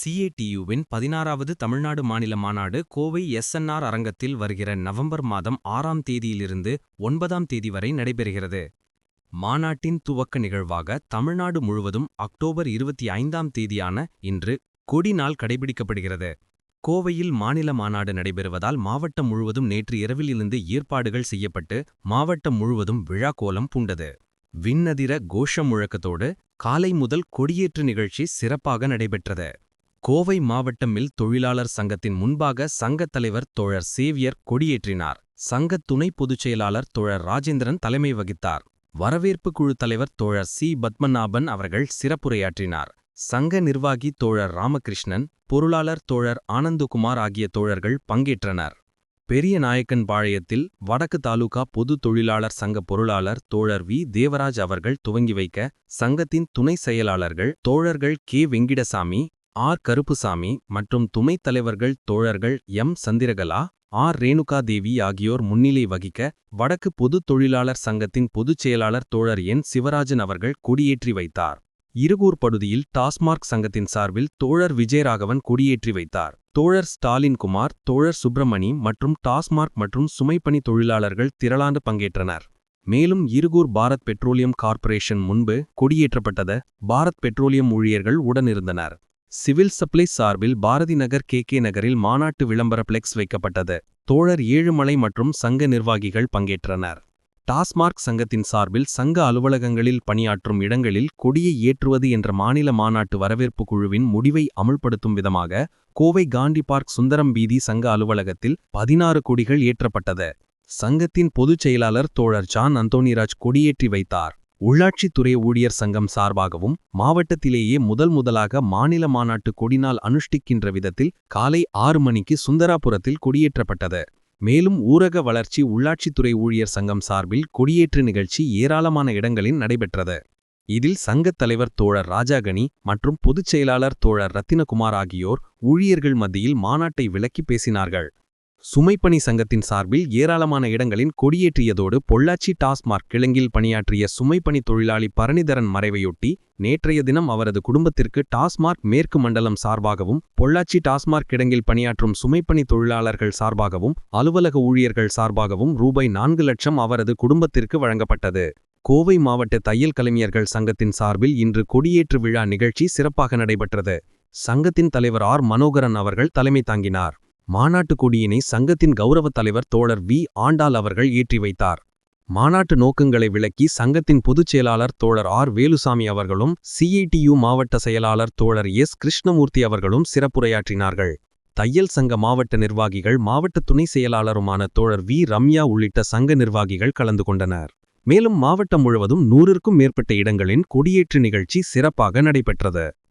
சிஏடியுவின் பதினாறாவது தமிழ்நாடு மாநில மாநாடு கோவை எஸ்என்ஆர் அரங்கத்தில் வருகிற நவம்பர் மாதம் ஆறாம் தேதியிலிருந்து ஒன்பதாம் தேதி வரை நடைபெறுகிறது. மாநாட்டின் துவக்க நிகழ்வாக தமிழ்நாடு முழுவதும் அக்டோபர் இருபத்தி ஐந்தாம் தேதியான இன்று கொடி நாள் கடைபிடிக்கப்படுகிறது. கோவையில் மாநில மாநாடு நடைபெறுவதால் மாவட்டம் முழுவதும் நேற்று இரவிலிருந்து ஏற்பாடுகள் செய்யப்பட்டு மாவட்டம் முழுவதும் விழா கோலம் பூண்டது. விண்ணதிர கோஷம் முழக்கத்தோடு காலை முதல் கொடியேற்று நிகழ்ச்சி சிறப்பாக நடைபெற்றது. கோவை மாவட்ட மில் தொழிலாளர் சங்கத்தின் முன்பாக சங்கத் தலைவர் தோழர் சேவியர் கொடியேற்றினார். சங்க துணை பொதுச் செயலாளர் தோழர் ராஜேந்திரன் தலைமை வகித்தார். வரவேற்பு குழு தலைவர் தோழர் சி. பத்மநாபன் அவர்கள் சிறப்புரையாற்றினார். சங்க நிர்வாகி தோழர் ராமகிருஷ்ணன் பொருளாளர் தோழர் ஆனந்தகுமார் ஆகிய தோழர்கள் பங்கேற்றனர். பெரிய நாயக்கன் பாளையத்தில் வடக்கு தாலுகா பொது தொழிலாளர் சங்க பொருளாளர் தோழர் வி. தேவராஜ் அவர்கள் துவங்கி வைக்க சங்கத்தின் துணை செயலாளர்கள் தோழர்கள் கே. வெங்கிடசாமி ஆர். கருப்புசாமி மற்றும் துணைத் தலைவர்கள் தோழர்கள் எம். சந்திரகலா ஆர். ரேணுகா தேவி ஆகியோர் முன்னிலை வகிக்க வடக்கு பொது தொழிலாளர் சங்கத்தின் பொதுச் செயலாளர் தோழர் என். சிவராஜன் அவர்கள் கொடியேற்றி வைத்தார். இருகூர் படுதியில் டாஸ்மார்க் சங்கத்தின் சார்பில் தோழர் விஜயராகவன் கொடியேற்றி வைத்தார். தோழர் ஸ்டாலின் குமார் தோழர் சுப்பிரமணி மற்றும் டாஸ்மார்க் மற்றும் சுமைப்பணி தொழிலாளர்கள் திரளாண்டு பங்கேற்றனர். மேலும் இருகூர் பாரத் பெட்ரோலியம் கார்ப்பரேஷன் முன்பு கொடியேற்றப்பட்டது. பாரத் பெட்ரோலியம் ஊழியர்கள் உடனிருந்தனர். சிவில் சப்ளை சார்பில் பாரதி நகர் கே கே நகரில் மாநாட்டு விளம்பர பிளெக்ஸ் வைக்கப்பட்டது. தோழர் ஏழுமலை மற்றும் சங்க நிர்வாகிகள் பங்கேற்றனர். டாஸ்மார்க் சங்கத்தின் சார்பில் சங்க அலுவலகங்களில் பணியாற்றும் இடங்களில் கொடியை ஏற்றுவது என்ற மாநில மாநாட்டு வரவேற்பு குழுவின் முடிவை அமுல்படுத்தும் விதமாக கோவை காந்தி பார்க் சுந்தரம் பீதி சங்க அலுவலகத்தில் பதினாறு கொடிகள் ஏற்றப்பட்டது. சங்கத்தின் பொதுச் செயலாளர் தோழர் ஜான் அந்தோனிராஜ் கொடியேற்றி வைத்தார். உள்ளாட்சித்துறை ஊழியர் சங்கம் சார்பாகவும் மாவட்டத்திலேயே முதல் முதலாக மாநில மாநாட்டு கொடிநாள் அனுஷ்டிக்கின்ற விதத்தில் காலை ஆறு மணிக்கு சுந்தராபுரத்தில் கொடியேற்றப்பட்டது. மேலும் ஊரக வளர்ச்சி உள்ளாட்சித்துறை ஊழியர் சங்கம் சார்பில் கொடியேற்று நிகழ்ச்சி ஏராளமான இடங்களில் நடைபெற்றது. இதில் சங்கத் தலைவர் தோழர் ராஜாகணி மற்றும் பொதுச் செயலாளர் தோழர் ரத்தினகுமார் ஆகியோர் ஊழியர்கள் மத்தியில் மாநாட்டை விளக்கி பேசினார்கள். சுமைப்பணி சங்கத்தின் சார்பில் ஏராளமான இடங்களின் கொடியேற்றியதோடு பொள்ளாச்சி டாஸ்மார்க் கிழங்கில் பணியாற்றிய சுமைப்பணி தொழிலாளி பரணிதரன் மறைவையொட்டி நேற்றைய தினம் அவரது குடும்பத்திற்கு டாஸ்மார்க் மேற்கு மண்டலம் சார்பாகவும் பொள்ளாச்சி டாஸ்மார்க் கிடங்கில் பணியாற்றும் சுமைப்பணி தொழிலாளர்கள் சார்பாகவும் அலுவலக ஊழியர்கள் சார்பாகவும் ரூபாய் நான்கு லட்சம் அவரது குடும்பத்திற்கு வழங்கப்பட்டது. கோவை மாவட்ட தையல் கலைஞர்கள் சங்கத்தின் சார்பில் இன்று கொடியேற்று விழா நிகழ்ச்சி சிறப்பாக நடைபெற்றது. சங்கத்தின் தலைவர் ஆர். மனோகரன் அவர்கள் தலைமை தாங்கினார். மாநாட்டு கொடியினை சங்கத்தின் கௌரவத் தலைவர் தோழர் வி. ஆண்டாள் அவர்கள் ஏற்றி வைத்தார். மாநாட்டு நோக்கங்களை விளக்கி சங்கத்தின் பொதுச் செயலாளர் தோழர் ஆர். வேலுசாமி அவர்களும் சிஐடியு மாவட்ட செயலாளர் தோழர் எஸ். கிருஷ்ணமூர்த்தி அவர்களும் சிறப்புரையாற்றினார்கள். தையல் சங்க மாவட்ட நிர்வாகிகள் மாவட்ட துணை செயலாளருமான தோழர் வி. ரம்யா உள்ளிட்ட சங்க நிர்வாகிகள் கலந்து கொண்டனர். மேலும் மாவட்டம் முழுவதும் நூறுக்கும் மேற்பட்ட இடங்களின் கொடியேற்று நிகழ்ச்சி சிறப்பாக நடைபெற்றது.